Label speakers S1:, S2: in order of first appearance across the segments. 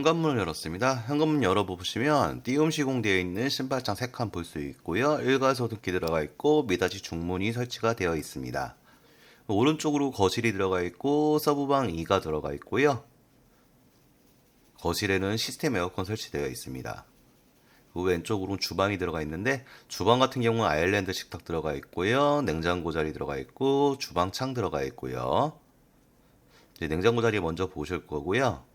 S1: 현관문을 열었습니다. 현관문 열어보시면 띄움 시공되어 있는 신발장 3칸 볼 수 있고요. 일괄소등기 들어가 있고 미닫이 중문이 설치가 되어 있습니다. 오른쪽으로 거실이 들어가 있고 서브방 2가 들어가 있고요. 거실에는 시스템 에어컨 설치되어 있습니다. 그 왼쪽으로는 주방이 들어가 있는데 주방 같은 경우는 아일랜드 식탁 들어가 있고요. 냉장고 자리 들어가 있고 주방 창 들어가 있고요. 냉장고 자리 먼저 보실 거고요.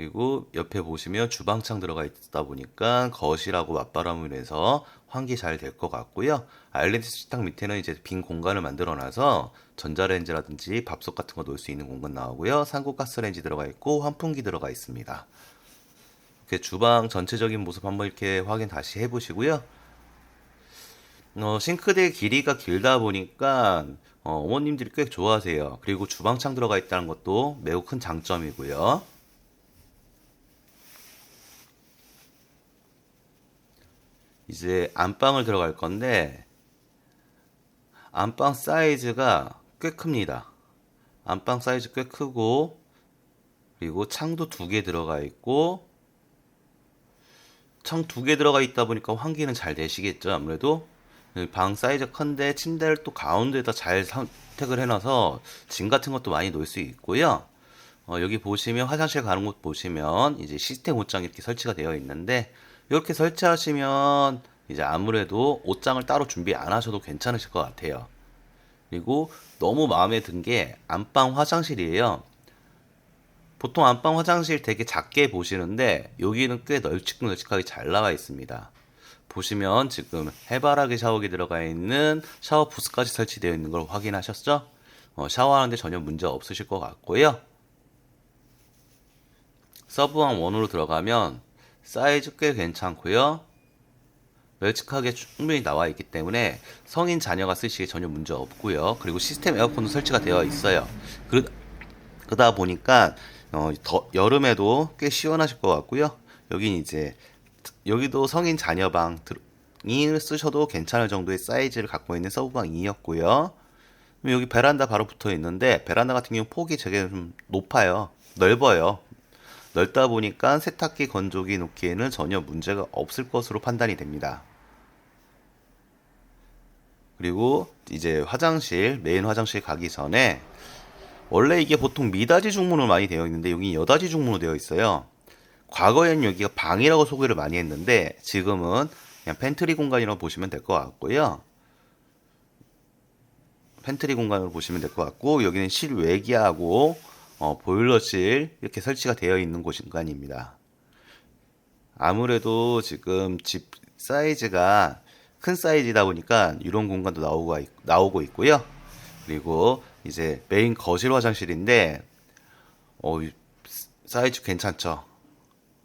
S1: 그리고 옆에 보시면 주방창 들어가 있다 보니까 거실하고 맞바람을 해서 환기 잘 될 것 같고요. 아일랜드 식탁 밑에는 이제 빈 공간을 만들어 놔서 전자레인지라든지 밥솥 같은 거 놓을 수 있는 공간 나오고요. 산고 가스레인지 들어가 있고 환풍기 들어가 있습니다. 이렇게 주방 전체적인 모습 한번 이렇게 확인 다시 해보시고요. 어, 싱크대 길이가 길다 보니까 어, 어머님들이 꽤 좋아하세요. 그리고 주방창 들어가 있다는 것도 매우 큰 장점이고요. 이제 안방을 들어갈 건데 안방 사이즈가 꽤 큽니다. 안방 사이즈 꽤 크고 그리고 창도 두 개 들어가 있고 창 두 개 들어가 있다 보니까 환기는 잘 되시겠죠. 아무래도 방 사이즈 큰데 침대를 또 가운데다 잘 선택을 해놔서 짐 같은 것도 많이 놓을 수 있고요. 어, 여기 보시면 화장실 가는 곳 보시면 이제 시스템 옷장 이렇게 설치가 되어 있는데 이렇게 설치하시면 이제 아무래도 옷장을 따로 준비 안 하셔도 괜찮으실 것 같아요. 그리고 너무 마음에 든 게 안방 화장실이에요. 보통 안방 화장실 되게 작게 보시는데 여기는 꽤 널찍널찍하게 잘 나와 있습니다. 보시면 지금 해바라기 샤워기 들어가 있는 샤워 부스까지 설치되어 있는 걸 확인하셨죠? 어, 샤워하는데 전혀 문제 없으실 것 같고요. 서브왕 원으로 들어가면 사이즈 꽤 괜찮고요. 널찍하게 충분히 나와 있기 때문에 성인 자녀가 쓰시기에 전혀 문제 없고요. 그리고 시스템 에어컨도 설치가 되어 있어요. 그러, 그러다 보니까 어, 더, 여름에도 꽤 시원하실 것 같고요. 여긴 이제 여기도 성인 자녀방 이 쓰셔도 괜찮을 정도의 사이즈를 갖고 있는 서브방 2였고요. 여기 베란다 바로 붙어 있는데 베란다 같은 경우 폭이 되게 좀 높아요. 넓어요. 넓다 보니까 세탁기 건조기 놓기에는 전혀 문제가 없을 것으로 판단이 됩니다. 그리고 이제 화장실, 메인 화장실 가기 전에 원래 이게 보통 미닫이 중문으로 많이 되어 있는데 여기 여닫이 중문으로 되어 있어요. 과거에는 여기가 방이라고 소개를 많이 했는데 지금은 그냥 팬트리 공간이라고 보시면 될 것 같고요. 팬트리 공간으로 보시면 될 것 같고 여기는 실외기하고 어, 보일러실 이렇게 설치가 되어 있는 곳 공간입니다. 아무래도 지금 집 사이즈가 큰 사이즈다 보니까 이런 공간도 나오고, 나오고 있고요. 그리고 이제 메인 거실 화장실인데 어, 사이즈 괜찮죠?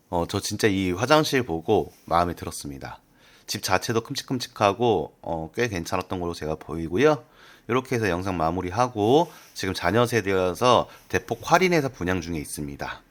S1: 어, 저 진짜 이 화장실 보고 마음에 들었습니다. 집 자체도 큼직큼직하고 어, 꽤 괜찮았던 걸로 제가 보이고요. 이렇게 해서 영상 마무리하고 지금 자녀 세대여서 대폭 할인해서 분양 중에 있습니다.